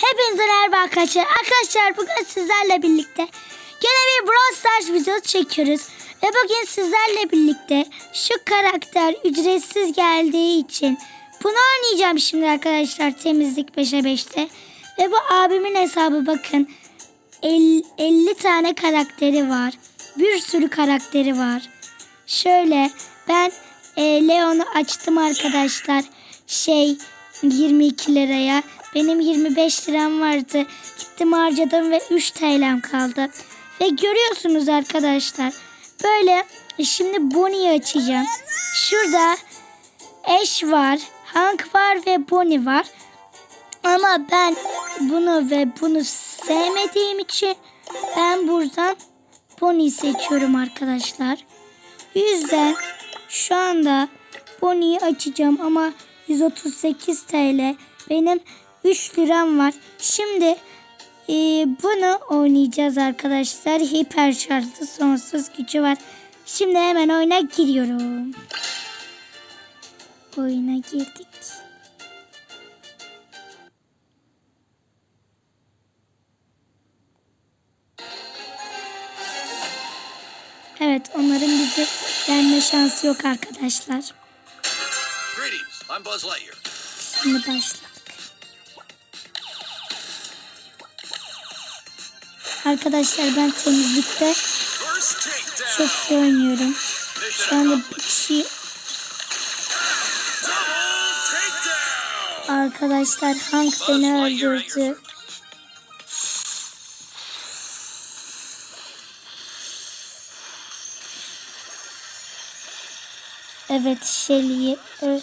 Hepinize merhaba arkadaşlar. Arkadaşlar bugün sizlerle birlikte gene bir Brawl Stars videosu çekiyoruz. Ve bugün sizlerle birlikte şu karakter ücretsiz geldiği için bunu oynayacağım şimdi arkadaşlar temizlik 5'e 5'te. Ve bu abimin hesabı bakın 50, 50 tane karakteri var. Bir sürü karakteri var. Şöyle ben e, Leon'u açtım arkadaşlar. Şey 22 liraya. Benim 25 liram vardı. Gittim harcadım ve 3 TL'm kaldı. Ve görüyorsunuz arkadaşlar. Böyle e, şimdi Bonnie'yi açacağım. Şurada Ash var, Hank var ve Bonnie var. Ama ben bunu ve bunu sevmediğim için ben buradan Bonnie'yi seçiyorum arkadaşlar. Yüzden şu anda Bonnie'yi açacağım ama 138 TL. Benim 3 liram var. Şimdi e, bunu oynayacağız arkadaşlar. Hiper şarjlı sonsuz gücü var. Şimdi hemen oyuna giriyorum. Oyuna girdik. Evet onların bizi yenme şansı yok arkadaşlar. Şimdi başladık. Arkadaşlar ben temizlikte çok iyi oynuyorum. Şu anda bir kişi arkadaşlar Hank beni öldürdü. Evet Shelly'yi ö-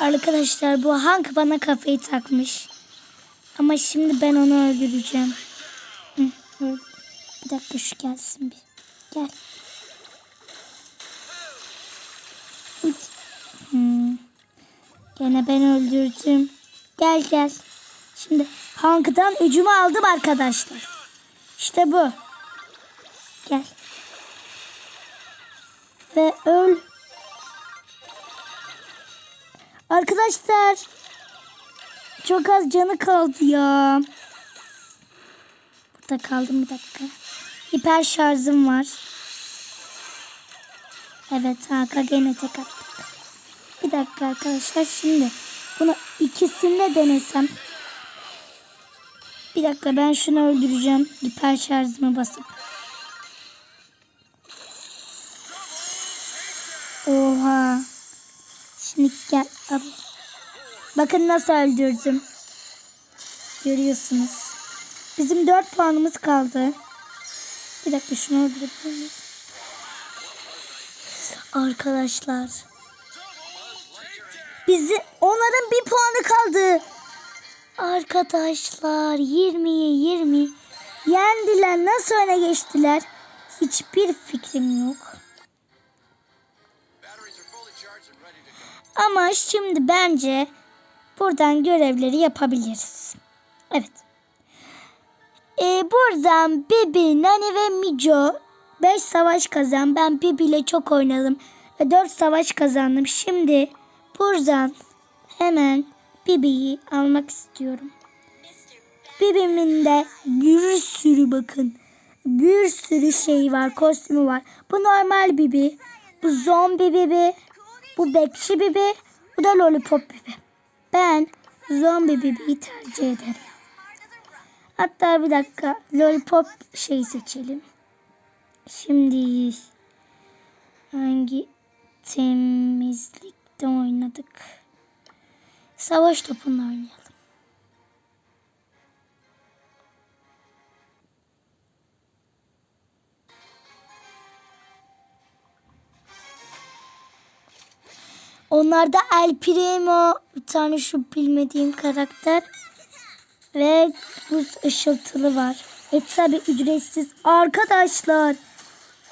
Arkadaşlar bu Hank bana kafayı takmış. Ama şimdi ben onu öldüreceğim. Bir dakika şu gelsin bir. Gel. Uç. Hmm. Gene ben öldürdüm. Gel gel. Şimdi Hank'tan öcümü aldım arkadaşlar. İşte bu. Gel. Ve öl. Arkadaşlar. Çok az canı kaldı ya. Burada kaldım bir dakika. Hiper şarjım var. Evet Hakan gene tek attık. Bir dakika arkadaşlar şimdi bunu ikisini denesem. Bir dakika ben şunu öldüreceğim. Hiper şarjımı basıp. Oha. Şimdi gel. Bakın nasıl öldürdüm. Görüyorsunuz. Bizim 4 puanımız kaldı. Bir dakika şunu öldürelim. Arkadaşlar. Bizi onların bir puanı kaldı. Arkadaşlar 20'ye 20 yendiler. Nasıl öne geçtiler? Hiçbir fikrim yok. Ama şimdi bence buradan görevleri yapabiliriz. Evet. Ee, buradan Bibi, Nani ve Mico 5 savaş kazan. Ben Bibi ile çok oynadım. Ve 4 savaş kazandım. Şimdi buradan hemen Bibi'yi almak istiyorum. Bibi'min de bir sürü bakın. Bir sürü şey var. Kostümü var. Bu normal Bibi. Bu zombi Bibi. Bu bekçi Bibi. Bu da lollipop Bibi. Ben zombi Bibi'yi tercih ederim. Hatta bir dakika lollipop şeyi seçelim. Şimdi hangi temizlikte oynadık? Savaş topunu oynayalım. Onlarda El Primo, bir tane şu bilmediğim karakter ve buz ışıltılı var. E tabi ücretsiz. Arkadaşlar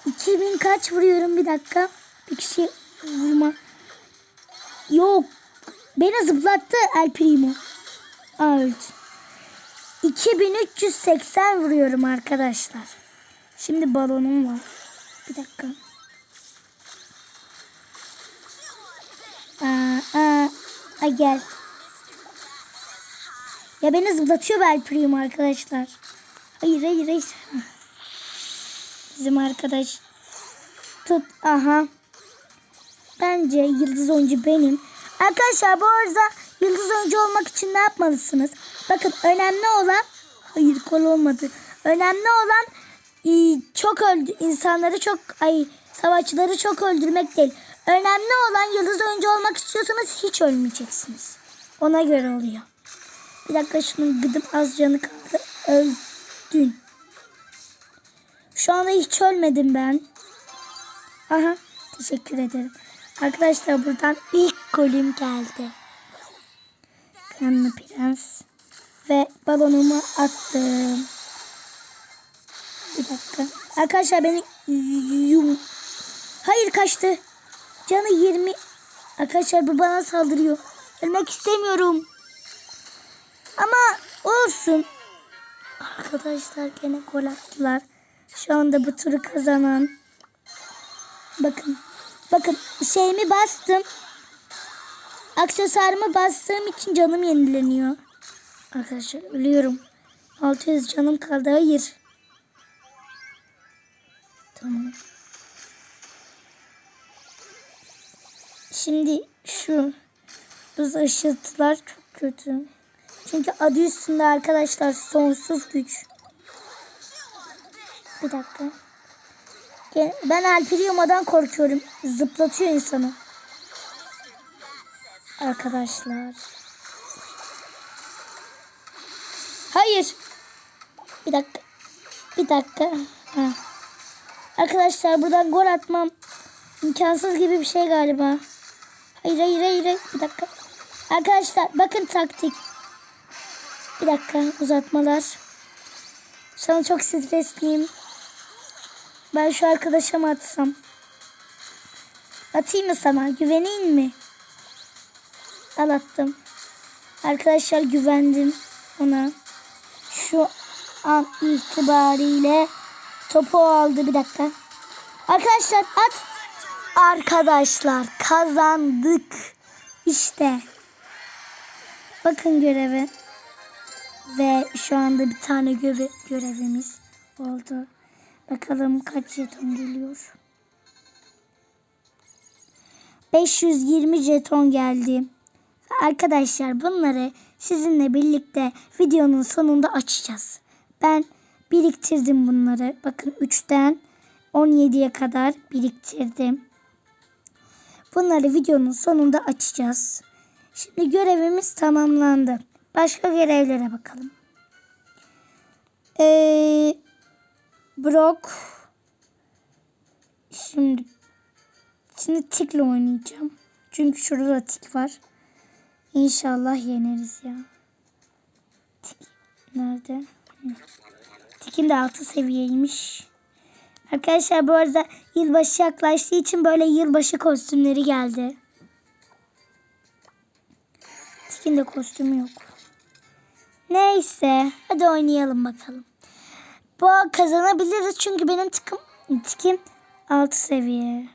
2000 kaç vuruyorum bir dakika. Bir kişi vurma. Yok. Beni zıplattı El Primo. Öldü. 2380 vuruyorum arkadaşlar. Şimdi balonum var. Bir dakika. Aa, aa, aa, gel. Ya beni zıplatıyor Belprim arkadaşlar. Hayır hayır hayır. Bizim arkadaş. Tut. Aha. Bence yıldız oyuncu benim. Arkadaşlar bu arada yıldız oyuncu olmak için ne yapmalısınız? Bakın önemli olan hayır kol olmadı. Önemli olan e, çok öldü insanları çok ay savaşçıları çok öldürmek değil. Önemli olan yıldız oyuncu olmak istiyorsanız hiç ölmeyeceksiniz. Ona göre oluyor. Bir dakika şunun gıdım az canı kaldı. Öldün. Şu anda hiç ölmedim ben. Aha teşekkür ederim. Arkadaşlar buradan ilk golüm geldi. Kanlı prens. Ve balonumu attım. Bir dakika. Arkadaşlar beni yum. Hayır kaçtı. Canı 20. Arkadaşlar bu bana saldırıyor. Ölmek istemiyorum. Ama olsun. Arkadaşlar gene gol attılar. Şu anda bu turu kazanan. Bakın. Bakın şeyimi bastım. Aksesuarımı bastığım için canım yenileniyor. Arkadaşlar ölüyorum. 600 canım kaldı. Hayır. Tamam. Şimdi şu buz ışıltılar çok kötü. Çünkü adı üstünde arkadaşlar sonsuz güç. Bir dakika. Ben Alpiriuma'dan korkuyorum. Zıplatıyor insanı. Arkadaşlar. Hayır. Bir dakika. Bir dakika. Ha. Arkadaşlar buradan gol atmam imkansız gibi bir şey galiba. Hayır hayır. hayır. Bir dakika. Arkadaşlar bakın taktik. Bir dakika uzatmalar. Şu an çok stresliyim. Ben şu arkadaşa mı atsam? Atayım mı sana? Güveneyim mi? Al attım. Arkadaşlar güvendim ona. Şu an itibariyle topu aldı. Bir dakika. Arkadaşlar at. Arkadaşlar kazandık. İşte. Bakın göreve. Ve şu anda bir tane göre görevimiz oldu. Bakalım kaç jeton geliyor. 520 jeton geldi. Arkadaşlar bunları sizinle birlikte videonun sonunda açacağız. Ben biriktirdim bunları. Bakın 3'ten 17'ye kadar biriktirdim. Bunları videonun sonunda açacağız. Şimdi görevimiz tamamlandı. Başka görevlere bakalım. Ee, Brock. Şimdi şimdi tikle oynayacağım. Çünkü şurada da tik var. İnşallah yeneriz ya. Tik nerede? Tikin de altı seviyeymiş. Arkadaşlar bu arada yılbaşı yaklaştığı için böyle yılbaşı kostümleri geldi. Tikin de kostümü yok. Neyse hadi oynayalım bakalım. Bu kazanabiliriz çünkü benim tıkım, tikim 6 seviye.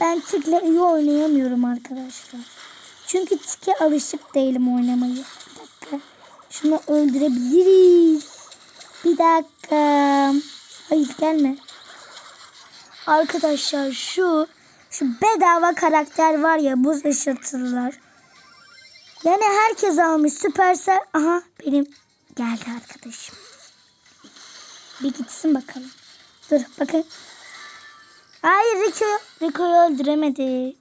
Ben tikle iyi oynayamıyorum arkadaşlar. Çünkü tike alışık değilim oynamayı. Bir dakika. Şunu öldürebiliriz. Bir dakika. Hayır gelme. Arkadaşlar şu şu bedava karakter var ya buz ışıltılar. Yani herkes almış Süpersel. Aha benim geldi arkadaşım. Bir gitsin bakalım. Dur bakın. Hayır Rico. Rico'yu öldüremedi.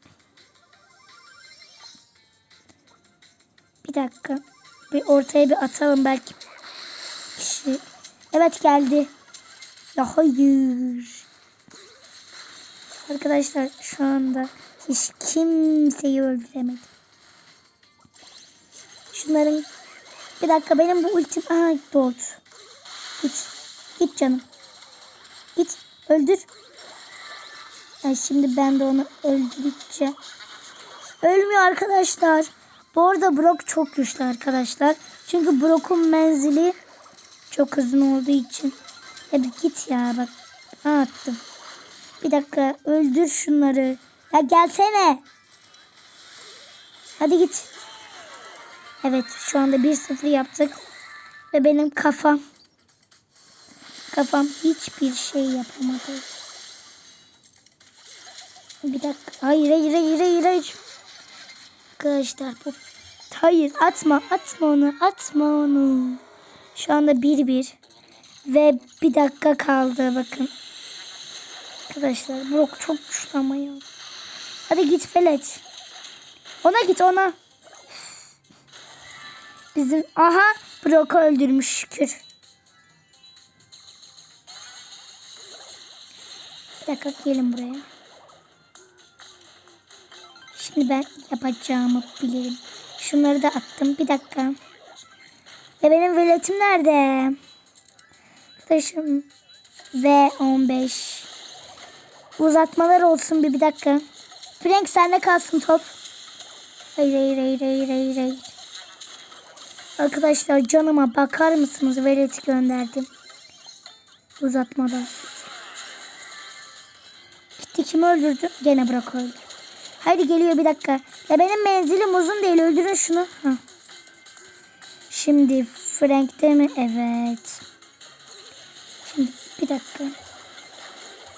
Bir dakika. Bir ortaya bir atalım belki. Kişi. Evet geldi. Ya hayır. Arkadaşlar şu anda hiç kimseyi öldüremedim. Şunların bir dakika benim bu ultim aha doldu. Git. Git canım. Git. Öldür. Yani şimdi ben de onu öldüreceğim. Ölmüyor arkadaşlar. Bu arada Brock çok güçlü arkadaşlar. Çünkü Brock'un menzili çok uzun olduğu için. Ya bir git ya bak. Ha attım. Bir dakika öldür şunları. Ya gelsene. Hadi git. Evet şu anda 1-0 yaptık. Ve benim kafam kafam hiçbir şey yapamadı. Bir dakika. Hayır hayır hayır hayır hayır. Arkadaşlar bu Hayır atma atma onu atma onu. Şu anda 1-1. Ve bir dakika kaldı bakın. Arkadaşlar Brock çok güçlü ama ya. Hadi git Felet. Ona git ona. Bizim aha Brock'u öldürmüş şükür. Bir dakika gelin buraya. Şimdi ben yapacağımı bilirim. Şunları da attım. Bir dakika. Ve benim veletim nerede? Arkadaşım. Ve 15. Uzatmalar olsun bir bir dakika. Frank sende kalsın top. Hayır hayır hayır hayır hayır hayır. Arkadaşlar canıma bakar mısınız? Veleti gönderdim. Uzatmalar. Gitti kimi öldürdü? Gene bırak öldü. Haydi geliyor bir dakika. Ya benim menzilim uzun değil. Öldürün şunu. Hah. Şimdi Frank'te mi? Evet. Bir dakika.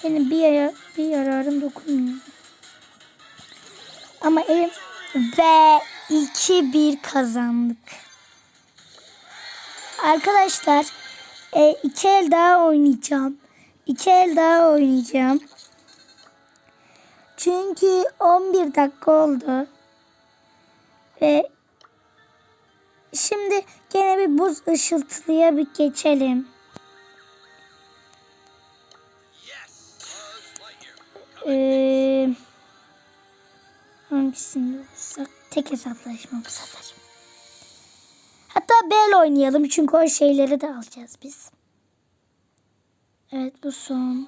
Benim bir, yara, bir yararım dokunmuyor. Ama elim ve 2-1 kazandık. Arkadaşlar e, iki el daha oynayacağım. İki el daha oynayacağım. Çünkü 11 dakika oldu. Ve şimdi gene bir buz ışıltılıya bir geçelim. Ee, hangisinde olsak tek hesaplaşma bu sefer. Hatta Bell oynayalım çünkü o şeyleri de alacağız biz. Evet bu son.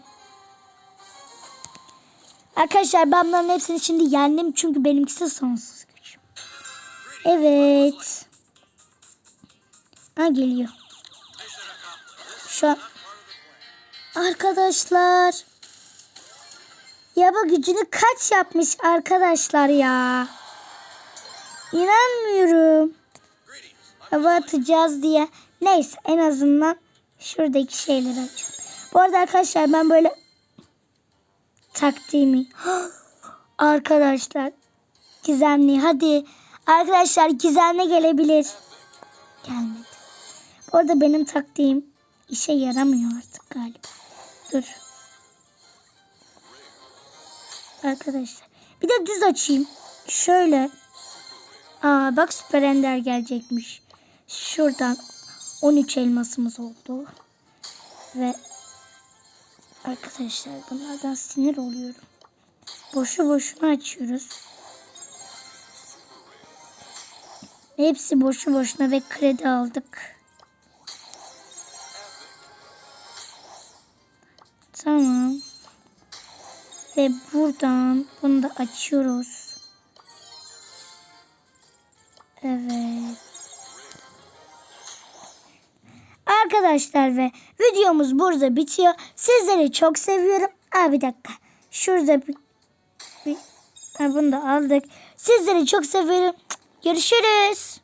Arkadaşlar ben bunların hepsini şimdi yendim çünkü benimkisi sonsuz güç. Evet. Ha geliyor. Şu an... Arkadaşlar. Yaba gücünü kaç yapmış arkadaşlar ya. İnanmıyorum. Hava atacağız diye. Neyse en azından şuradaki şeyleri açalım. Bu arada arkadaşlar ben böyle taktiğimi arkadaşlar gizemli hadi arkadaşlar gizemli gelebilir. Gelmedi. Bu arada benim taktiğim işe yaramıyor artık galiba. Dur. Arkadaşlar. Bir de düz açayım. Şöyle. Aa bak süper ender gelecekmiş. Şuradan 13 elmasımız oldu. Ve arkadaşlar bunlardan sinir oluyorum. Boşu boşuna açıyoruz. Hepsi boşu boşuna ve kredi aldık. Tamam. Ve buradan bunu da açıyoruz. Evet. Arkadaşlar ve videomuz burada bitiyor. Sizleri çok seviyorum. Aa bir dakika. Şurada bir, bir bunu da aldık. Sizleri çok seviyorum. Görüşürüz.